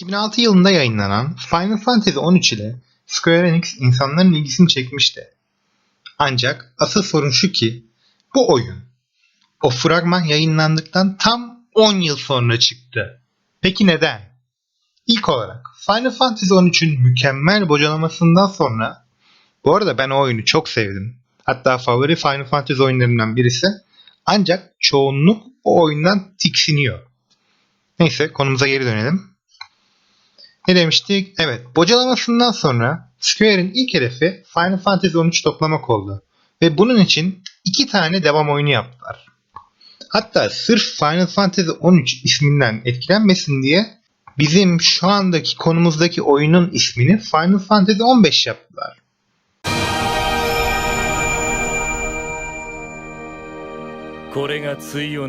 2006 yılında yayınlanan Final Fantasy 13 ile Square Enix insanların ilgisini çekmişti. Ancak asıl sorun şu ki bu oyun o fragman yayınlandıktan tam 10 yıl sonra çıktı. Peki neden? İlk olarak Final Fantasy 13'ün mükemmel bocalamasından sonra bu arada ben o oyunu çok sevdim. Hatta favori Final Fantasy oyunlarından birisi. Ancak çoğunluk o oyundan tiksiniyor. Neyse konumuza geri dönelim. Ne demiştik? Evet, bocalamasından sonra Square'in ilk hedefi Final Fantasy 13 toplamak oldu. Ve bunun için iki tane devam oyunu yaptılar. Hatta sırf Final Fantasy 13 isminden etkilenmesin diye bizim şu andaki konumuzdaki oyunun ismini Final Fantasy 15 yaptılar. Kore ga tsui o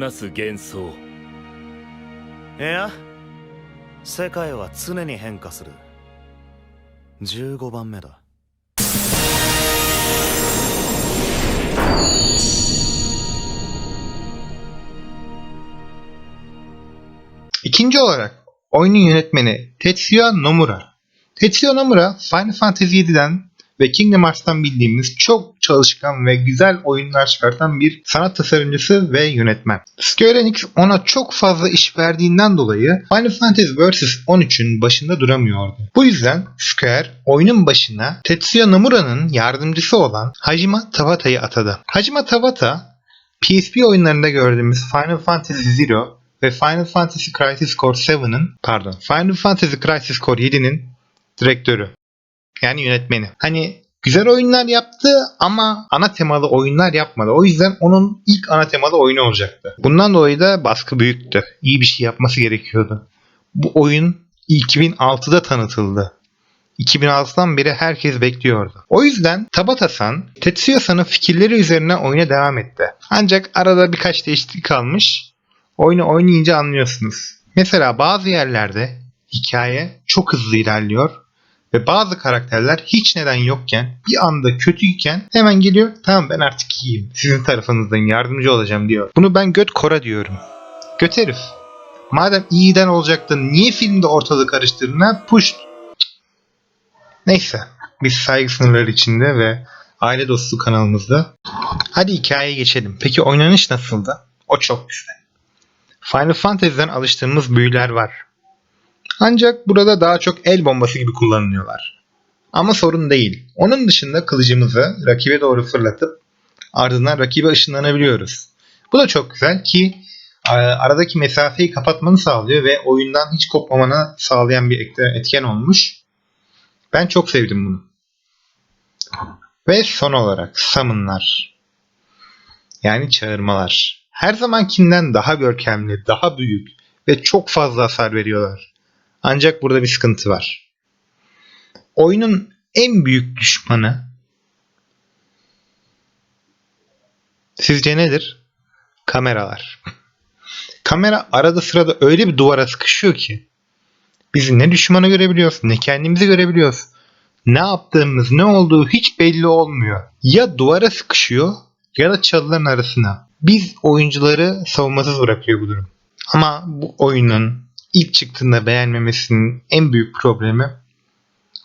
世界は常に変化する15番目だ İkinci olarak oyunun yönetmeni Tetsuya Nomura. Tetsuya Nomura Final Fantasy 7'den ve Kingdom Hearts'tan bildiğimiz çok çalışkan ve güzel oyunlar çıkartan bir sanat tasarımcısı ve yönetmen. Square Enix ona çok fazla iş verdiğinden dolayı Final Fantasy Vs 13'ün başında duramıyordu. Bu yüzden Square oyunun başına Tetsuya Nomura'nın yardımcısı olan Hajima Tabata'yı atadı. Hajima Tabata PSP oyunlarında gördüğümüz Final Fantasy Zero ve Final Fantasy Crisis Core 7'nin pardon Final Fantasy Crisis Core 7'nin direktörü. Yani yönetmeni. Hani güzel oyunlar yaptı ama ana temalı oyunlar yapmadı. O yüzden onun ilk ana temalı oyunu olacaktı. Bundan dolayı da baskı büyüktü. İyi bir şey yapması gerekiyordu. Bu oyun 2006'da tanıtıldı. 2006'dan beri herkes bekliyordu. O yüzden Tabata-san, Tetsuya-san'ın fikirleri üzerine oyuna devam etti. Ancak arada birkaç değişiklik kalmış. Oyunu oynayınca anlıyorsunuz. Mesela bazı yerlerde hikaye çok hızlı ilerliyor ve bazı karakterler hiç neden yokken bir anda kötüyken hemen geliyor tamam ben artık iyiyim sizin tarafınızdayım yardımcı olacağım diyor. Bunu ben göt kora diyorum. Göt herif. Madem iyiden olacaktın niye filmde ortalığı karıştırdın ha? Push. Neyse biz saygı sınırları içinde ve aile dostu kanalımızda. Hadi hikayeye geçelim. Peki oynanış nasıldı? O çok güzel. Final Fantasy'den alıştığımız büyüler var. Ancak burada daha çok el bombası gibi kullanılıyorlar. Ama sorun değil. Onun dışında kılıcımızı rakibe doğru fırlatıp ardından rakibe ışınlanabiliyoruz. Bu da çok güzel ki e, aradaki mesafeyi kapatmanı sağlıyor ve oyundan hiç kopmamanı sağlayan bir etken olmuş. Ben çok sevdim bunu. Ve son olarak summonlar. Yani çağırmalar. Her zamankinden daha görkemli, daha büyük ve çok fazla hasar veriyorlar. Ancak burada bir sıkıntı var. Oyunun en büyük düşmanı sizce nedir? Kameralar. Kamera arada sırada öyle bir duvara sıkışıyor ki biz ne düşmanı görebiliyoruz ne kendimizi görebiliyoruz. Ne yaptığımız ne olduğu hiç belli olmuyor. Ya duvara sıkışıyor ya da çalıların arasına. Biz oyuncuları savunmasız bırakıyor bu durum. Ama bu oyunun ilk çıktığında beğenmemesinin en büyük problemi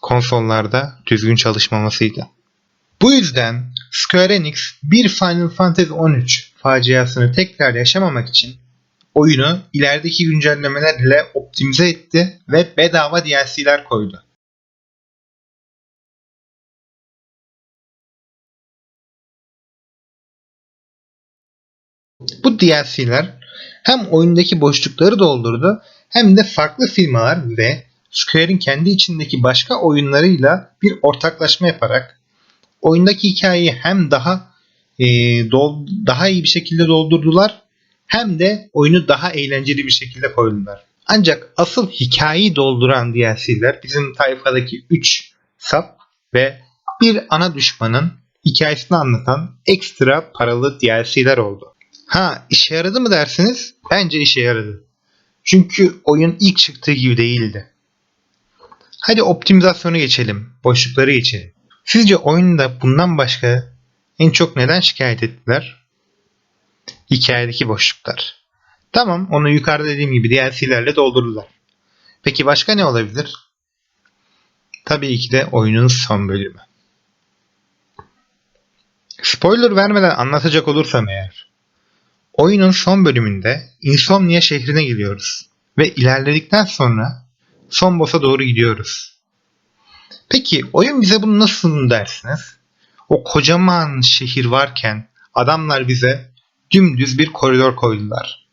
konsollarda düzgün çalışmamasıydı. Bu yüzden Square Enix bir Final Fantasy 13 faciasını tekrar yaşamamak için oyunu ilerideki güncellemeler ile optimize etti ve bedava DLC'ler koydu. Bu DLC'ler hem oyundaki boşlukları doldurdu hem de farklı firmalar ve Square'in kendi içindeki başka oyunlarıyla bir ortaklaşma yaparak oyundaki hikayeyi hem daha e, dol, daha iyi bir şekilde doldurdular hem de oyunu daha eğlenceli bir şekilde koydular. Ancak asıl hikayeyi dolduran DLC'ler bizim tayfadaki 3 sap ve bir ana düşmanın hikayesini anlatan ekstra paralı DLC'ler oldu. Ha işe yaradı mı dersiniz? Bence işe yaradı. Çünkü oyun ilk çıktığı gibi değildi. Hadi optimizasyonu geçelim. Boşlukları geçelim. Sizce oyunda bundan başka en çok neden şikayet ettiler? Hikayedeki boşluklar. Tamam onu yukarıda dediğim gibi DLC'lerle doldurdular. Peki başka ne olabilir? Tabii ki de oyunun son bölümü. Spoiler vermeden anlatacak olursam eğer. Oyunun son bölümünde Insomnia şehrine gidiyoruz. Ve ilerledikten sonra son boss'a doğru gidiyoruz. Peki oyun bize bunu nasıl dersiniz? O kocaman şehir varken adamlar bize dümdüz bir koridor koydular.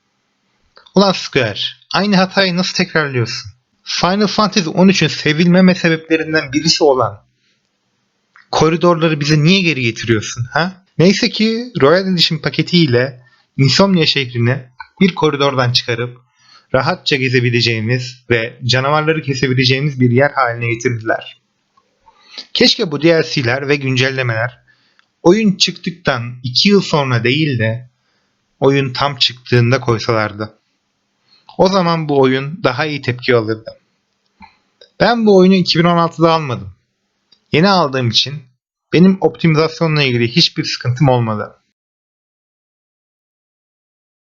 Ulan Square, aynı hatayı nasıl tekrarlıyorsun? Final Fantasy 13'ün sevilmeme sebeplerinden birisi olan koridorları bize niye geri getiriyorsun ha? Neyse ki Royal Edition paketiyle Insomnia şehrini bir koridordan çıkarıp rahatça gezebileceğimiz ve canavarları kesebileceğimiz bir yer haline getirdiler. Keşke bu DLC'ler ve güncellemeler oyun çıktıktan 2 yıl sonra değil de oyun tam çıktığında koysalardı. O zaman bu oyun daha iyi tepki alırdı. Ben bu oyunu 2016'da almadım. Yeni aldığım için benim optimizasyonla ilgili hiçbir sıkıntım olmadı.